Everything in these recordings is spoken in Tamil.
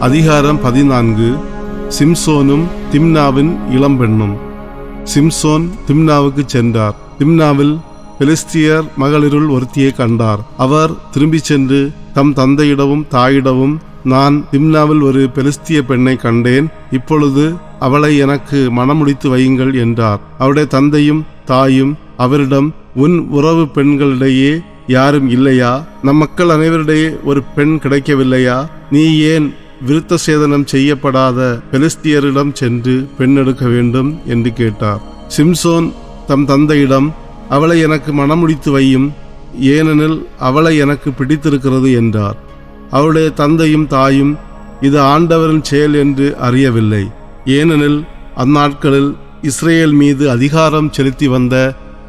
அதிகாரம் பதினான்கு. சிம்சோனும் திம்னாவின் இளம்பெண்ணும் சிம்சோன் திம்னாவுக்கு சென்றார். திம்னாவில் பெலிஸ்தியர் மகளிருள் ஒருத்தியை கண்டார். அவர் திரும்பிச் சென்று தம் தந்தையிடவும் தாயிடவும் நான் திம்னாவில் ஒரு பெலிஸ்திய பெண்ணை கண்டேன். இப்பொழுது அவளை எனக்கு மணமுடித்து வையுங்கள் என்றார். அவருடைய தந்தையும் தாயும் அவரிடம் உன் உறவு பெண்களிடையே யாரும் இல்லையா? நம் மக்கள் அனைவரிடையே ஒரு பெண் கிடைக்கவில்லையா? நீ ஏன் விருத்த சேதனம் செய்யப்படாத பெலிஸ்தியரிடம் சென்று பெண் எடுக்க வேண்டும் என்று கேட்டார். சிம்சோன் தம் தந்தையிடம் அவளை எனக்கு மனமுடித்து வையும் ஏனெனில் அவளை எனக்கு பிடித்திருக்கிறது என்றார். அவளுடைய தந்தையும் தாயும் இது ஆண்டவரின் செயல் என்று அறியவில்லை. ஏனெனில் அந்நாட்களில் இஸ்ரேல் மீது அதிகாரம் செலுத்தி வந்த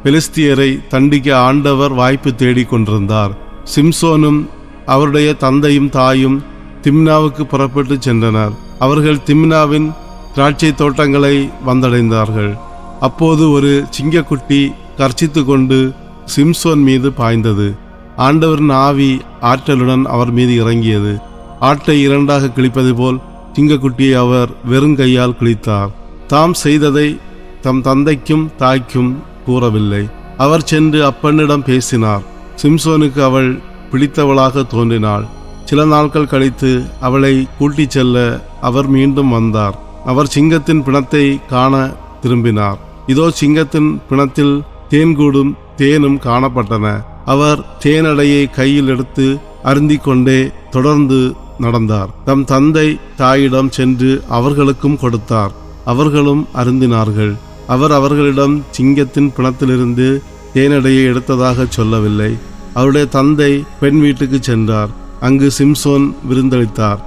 பெலிஸ்தியரை தண்டிக்க ஆண்டவர் வாய்ப்பு தேடிக் கொண்டிருந்தார் சிம்சோனும் அவருடைய தந்தையும் தாயும் திம்னாவுக்கு புறப்பட்டு சென்றனர். அவர்கள் திம்னாவின் திராட்சை தோட்டங்களை வந்தடைந்தார்கள். அப்போது ஒரு சிங்கக்குட்டி கர்ச்சித்து கொண்டு சிம்சோன் மீது பாய்ந்தது. ஆண்டவரின் ஆவி ஆற்றலுடன் அவர் மீது இறங்கியது. ஆட்டை இரண்டாக கிழிப்பது போல் சிங்கக்குட்டியை அவர் வெறுங்கையால் கிழித்தார். தாம் செய்ததை தம் தந்தைக்கும் தாய்க்கும் கூறவில்லை. அவர் சென்று அப்பெண்ணிடம் பேசினார். சிம்சோனுக்கு அவள் பிடித்தவளாக தோன்றினாள். சில நாட்கள் கழித்து அவளை கூட்டிச் செல்ல அவர் மீண்டும் வந்தார். அவர் சிங்கத்தின் பிணத்தை காண திரும்பினார். இதோ சிங்கத்தின் பிணத்தில் தேன்கூடும் தேனும் காணப்பட்டன. அவர் தேனடையை கையில் எடுத்து அருந்திக் கொண்டே தொடர்ந்து நடந்தார். தம் தந்தை தாயிடம் சென்று அவர்களுக்கும் கொடுத்தார். அவர்களும் அருந்தினார்கள். அவர் அவர்களிடம் சிங்கத்தின் பிணத்திலிருந்து தேனடையை எடுத்ததாக சொல்லவில்லை. அவருடைய தந்தை பெண் வீட்டுக்கு சென்றார். அங்கு சிம்சோன் விருந்தளித்தார்.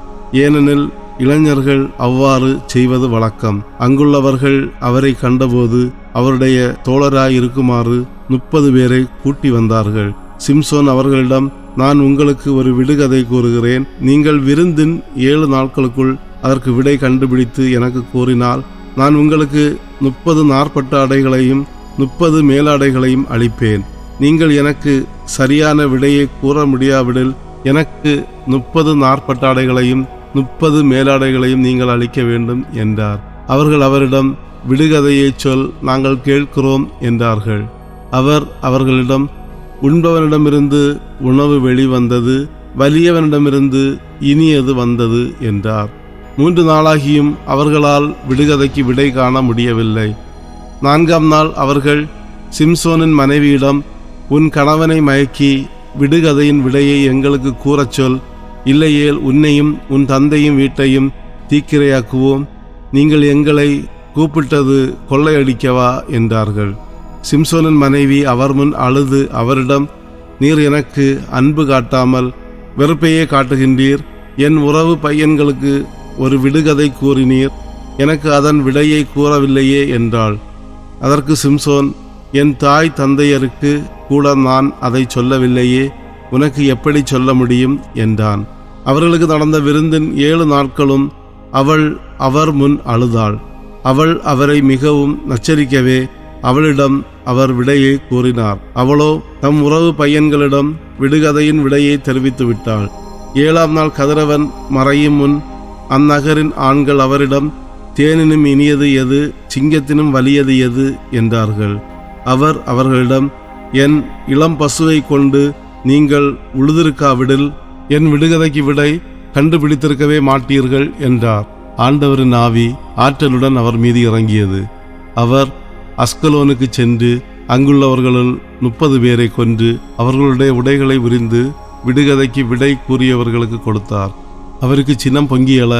ஏனெனில் இளைஞர்கள் அவ்வாறு செய்வது வழக்கம். அங்குள்ளவர்கள் அவரை கண்டபோது அவருடைய தோழராய் இருக்குமாறு முப்பது பேரை கூட்டி வந்தார்கள். சிம்சோன் அவர்களிடம் நான் உங்களுக்கு ஒரு விடுகதை கூறுகிறேன். நீங்கள் விருந்தின் ஏழு நாட்களுக்குள் அதற்கு விடை கண்டுபிடித்து எனக்கு கூறினால் நான் உங்களுக்கு முப்பது நாற்பட்ட அடைகளையும் முப்பது மேலாடைகளையும் அளிப்பேன். நீங்கள் எனக்கு சரியான விடையை கூற முடியாவிடில் எனக்கு முப்பது நாற்பட்டாடைகளையும் முப்பது மேலாடைகளையும் நீங்கள் அளிக்க வேண்டும் என்றார். அவர்கள் அவரிடம் விடுகதையை சொல் நாங்கள் கேட்கிறோம் என்றார்கள். அவர் அவர்களிடம் உண்பவனிடமிருந்து உணவு வெளிவந்தது வலியவனிடமிருந்து இனியது வந்தது என்றார். மூன்று நாளாகியும் அவர்களால் விடுகதைக்கு விடை காண முடியவில்லை. நான்காம் நாள் அவர்கள் சிம்சோனின் மனைவியிடம் உன் கணவனை மயக்கி விடுகதையின் விடையை எங்களுக்கு கூறச் சொல். இல்லையேல் உன்னையும் உன் தந்தையும் வீட்டையும் தீக்கிரையாக்குவோம். நீங்கள் எங்களை கூப்பிட்டது கொள்ளையடிக்கவா? என்றார்கள். சிம்சோனின் மனைவி அவர் முன் அழுது அவரிடம் நீர் எனக்கு அன்பு காட்டாமல் வெறுப்பையே காட்டுகின்றீர். என் உறவு பையன்களுக்கு ஒரு விடுகதை கூறினீர். எனக்கு அதன் விடையை கூறவில்லையே என்றாள். அதற்கு சிம்சோன் என் தாய் தந்தையருக்கு கூட நான் அதை சொல்லவில்லையே உனக்கு எப்படி சொல்ல முடியும்? என்றான். அவர்களுக்கு நடந்த விருந்தின் ஏழு நாட்களும் அவள் அவர் முன் அழுதாள். அவள் அவரை மிகவும் நச்சரிக்கவே அவளிடம் அவர் விடையை கூறினார். அவளோ தம் உறவு பையன்களிடம் விடுகதையின் விடையை தெரிவித்து விட்டாள். ஏழாம் நாள் கதிரவன் மறையும் முன் அந்நகரின் ஆண்கள் அவரிடம் தேனினும் இனியது எது? சிங்கத்தினும் வலியது எது? என்றார்கள். அவர் அவர்களிடம் என் இளம் பசுவை கொண்டு நீங்கள் உழுதிருக்காவிடில் என் விடுகதைக்கு விடை கண்டுபிடித்திருக்கவே மாட்டீர்கள் என்றார். ஆண்டவரின் ஆவி ஆற்றலுடன் அவர் மீது இறங்கியது. அவர் அஸ்கலோனுக்கு சென்று அங்குள்ளவர்களுள் முப்பது பேரை கொன்று அவர்களுடைய உடைகளை உரிந்து விடுகதைக்கு விடை கூறியவர்களுக்கு கொடுத்தார். அவருக்கு சின்னம் பொங்கியல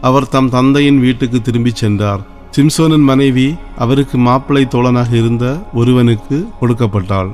அவர் தம் தந்தையின் வீட்டுக்கு திரும்பிச் சென்றார். சிம்சோனின் மனைவி அவருக்கு மாப்பிள்ளை தோழனாக இருந்த ஒருவனுக்கு கொடுக்கப்பட்டாள்.